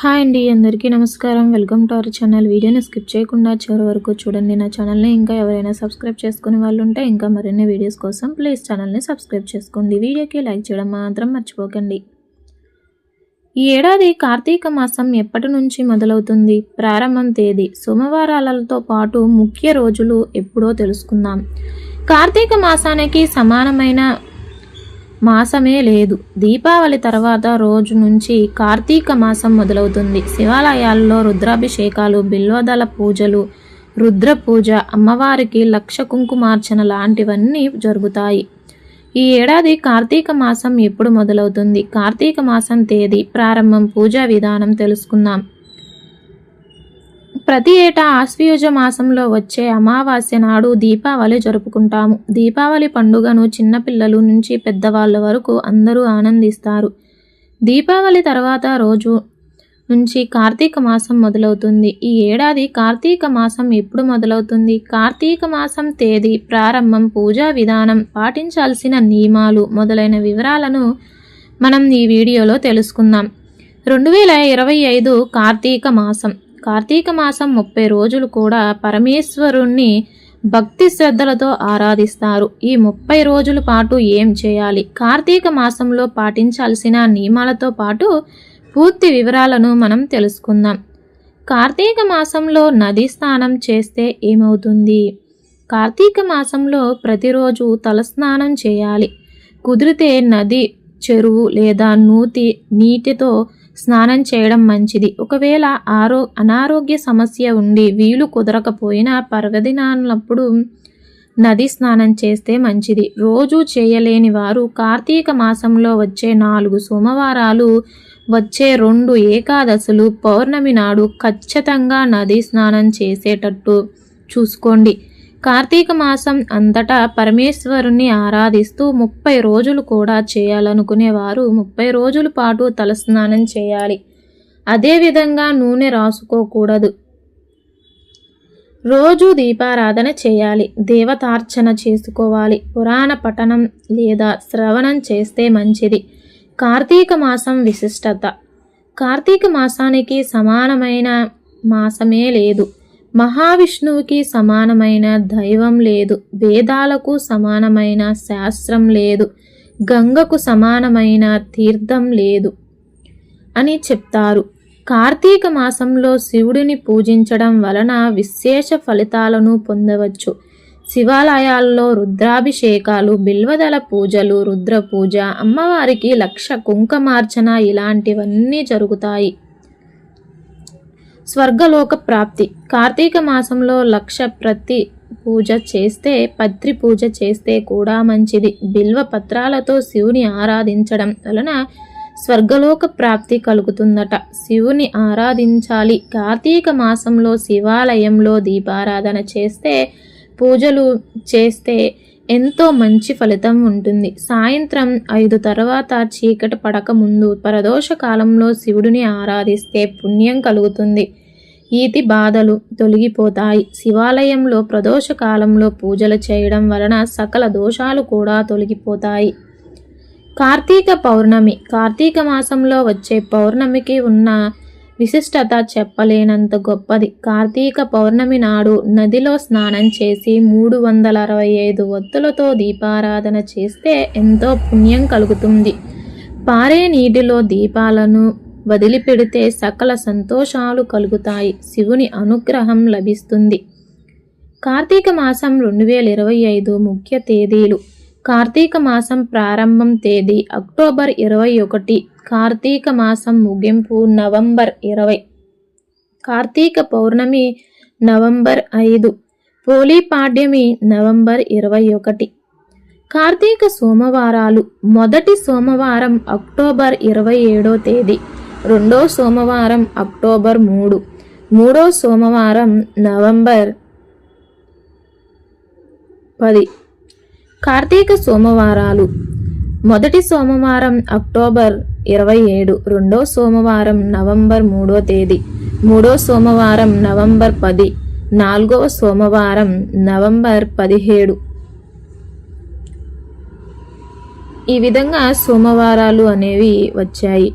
Hi అండి అందరికీ నమస్కారం. Welcome to our channel. వీడియోని స్కిప్ చేయకుండా చివరి వరకు చూడండి. నా ఛానల్ని ఇంకా ఎవరైనా సబ్స్క్రైబ్ చేసుకునే వాళ్ళు ఉంటే ఇంకా మరిన్ని వీడియోస్ కోసం ప్లీజ్ ఛానల్ని సబ్స్క్రైబ్ చేసుకోండి. వీడియోకి లైక్ చేయడం మాత్రం మర్చిపోకండి. ఈ ఏడాది కార్తీక మాసం ఎప్పటి నుంచి మొదలవుతుంది? ప్రారంభం తేదీ సోమవారాలతో పాటు ముఖ్య రోజులు ఎప్పుడో తెలుసుకుందాం. కార్తీక మాసానికి సమానమైన మాసమే లేదు. దీపావళి తర్వాత రోజు నుంచి కార్తీక మాసం మొదలవుతుంది. శివాలయాల్లో రుద్రాభిషేకాలు బిల్వదల పూజలు రుద్ర పూజ అమ్మవారికి లక్ష కుంకుమార్చన లాంటివన్నీ జరుగుతాయి. ఈ ఏడాది కార్తీక మాసం ఎప్పుడు మొదలవుతుంది? కార్తీక మాసం తేదీ ప్రారంభం పూజా విధానం తెలుసుకుందాం. ప్రతి ఏటా ఆశ్వయుజ మాసంలో వచ్చే అమావాస్య నాడు దీపావళి జరుపుకుంటాము. దీపావళి పండుగను చిన్నపిల్లలు నుంచి పెద్దవాళ్ళ వరకు అందరూ ఆనందిస్తారు. దీపావళి తర్వాత రోజు నుంచి కార్తీక మాసం మొదలవుతుంది. ఈ ఏడాది కార్తీక మాసం ఎప్పుడు మొదలవుతుంది? కార్తీక మాసం తేదీ ప్రారంభం పూజా విధానం పాటించాల్సిన నియమాలు మొదలైన వివరాలను మనం ఈ వీడియోలో తెలుసుకుందాం. రెండు వేల ఇరవై ఐదు కార్తీక మాసం. కార్తీక మాసం ముప్పై రోజులు కూడా పరమేశ్వరుణ్ణి భక్తి శ్రద్ధలతో ఆరాధిస్తారు. ఈ ముప్పై రోజుల పాటు ఏం చేయాలి? కార్తీక మాసంలో పాటించాల్సిన నియమాలతో పాటు పూర్తి వివరాలను మనం తెలుసుకుందాం. కార్తీక మాసంలో నది స్నానం చేస్తే ఏమవుతుంది? కార్తీక మాసంలో ప్రతిరోజు తలస్నానం చేయాలి. కుదిరితే నది చెరువు లేదా నూతి నీటితో స్నానం చేయడం మంచిది. ఒకవేళ ఆరో అనారోగ్య సమస్య ఉండి వీలు కుదరకపోయినా పర్వదినాలప్పుడు నది స్నానం చేస్తే మంచిది. రోజు చేయలేని వారు కార్తీక మాసంలో వచ్చే నాలుగు సోమవారాలు వచ్చే రెండు ఏకాదశులు పౌర్ణమి నాడు ఖచ్చితంగా నది స్నానం చేసేటట్టు చూసుకోండి. కార్తీక మాసం అంతటా పరమేశ్వరుణ్ణి ఆరాధిస్తూ ముప్పై రోజులు కూడా చేయాలనుకునేవారు. ముప్పై రోజుల పాటు తలస్నానం చేయాలి. అదేవిధంగా నూనె రాసుకోకూడదు. రోజు దీపారాధన చేయాలి. దేవతార్చన చేసుకోవాలి. పురాణ పఠనం లేదా శ్రవణం చేస్తే మంచిది. కార్తీక మాసం విశిష్టత. కార్తీక మాసానికి సమానమైన మాసమే లేదు. మహావిష్ణువుకి సమానమైన దైవం లేదు. వేదాలకు సమానమైన శాస్త్రం లేదు. గంగకు సమానమైన తీర్థం లేదు అని చెప్తారు. కార్తీక మాసంలో శివుడిని పూజించడం వలన విశేష ఫలితాలను పొందవచ్చు. శివాలయాల్లో రుద్రాభిషేకాలు బిల్వదల పూజలు రుద్ర పూజ అమ్మవారికి లక్ష కుంకమార్చన ఇలాంటివన్నీ జరుగుతాయి. స్వర్గలోక ప్రాప్తి. కార్తీక మాసంలో లక్ష ప్రతి పూజ చేస్తే పత్రి పూజ చేస్తే కూడా మంచిది. బిల్వ పత్రాలతో శివుని ఆరాధించడం వలన స్వర్గలోక ప్రాప్తి కలుగుతుందట. శివుని ఆరాధించాలి. కార్తీక మాసంలో శివాలయంలో దీపారాధన చేస్తే పూజలు చేస్తే ఎంతో మంచి ఫలితం ఉంటుంది. సాయంత్రం ఐదు తర్వాత చీకటి పడక ముందు పరదోష కాలంలో శివుడిని ఆరాధిస్తే పుణ్యం కలుగుతుంది. ఈతి బాధలు తొలగిపోతాయి. శివాలయంలో ప్రదోష కాలంలో పూజలు చేయడం వలన సకల దోషాలు కూడా తొలగిపోతాయి. కార్తీక పౌర్ణమి. కార్తీక మాసంలో వచ్చే పౌర్ణమికి ఉన్న విశిష్టత చెప్పలేనంత గొప్పది. కార్తీక పౌర్ణమి నాడు నదిలో స్నానం చేసి మూడు వందల అరవై ఐదు ఒత్తులతో దీపారాధన చేస్తే ఎంతో పుణ్యం కలుగుతుంది. పారే నీటిలో దీపాలను వదిలిపెడితే సకల సంతోషాలు కలుగుతాయి. శివుని అనుగ్రహం లభిస్తుంది. కార్తీక మాసం రెండు వేల ఇరవై ఐదు ముఖ్య తేదీలు. కార్తీక మాసం ప్రారంభం తేదీ అక్టోబర్ ఇరవై ఒకటి. కార్తీక మాసం ముగింపు నవంబర్ ఇరవై. కార్తీక పౌర్ణమి నవంబర్ ఐదు. పోలీపాడ్యమి నవంబర్ ఇరవై ఒకటి. కార్తీక సోమవారాలు మొదటి సోమవారం అక్టోబర్ ఇరవై ఏడో తేదీ రెండో సోమవారం అక్టోబర్ మూడు మూడో సోమవారం నవంబర్ పది. కార్తీక సోమవారాలు. మొదటి సోమవారం అక్టోబర్ ఇరవై ఏడు రెండో సోమవారం నవంబర్ మూడో తేదీ మూడో సోమవారం నవంబర్ పది నాలుగవ సోమవారం నవంబర్ పదిహేడు. ఈ విధంగా సోమవారాలు అనేవి వచ్చాయి.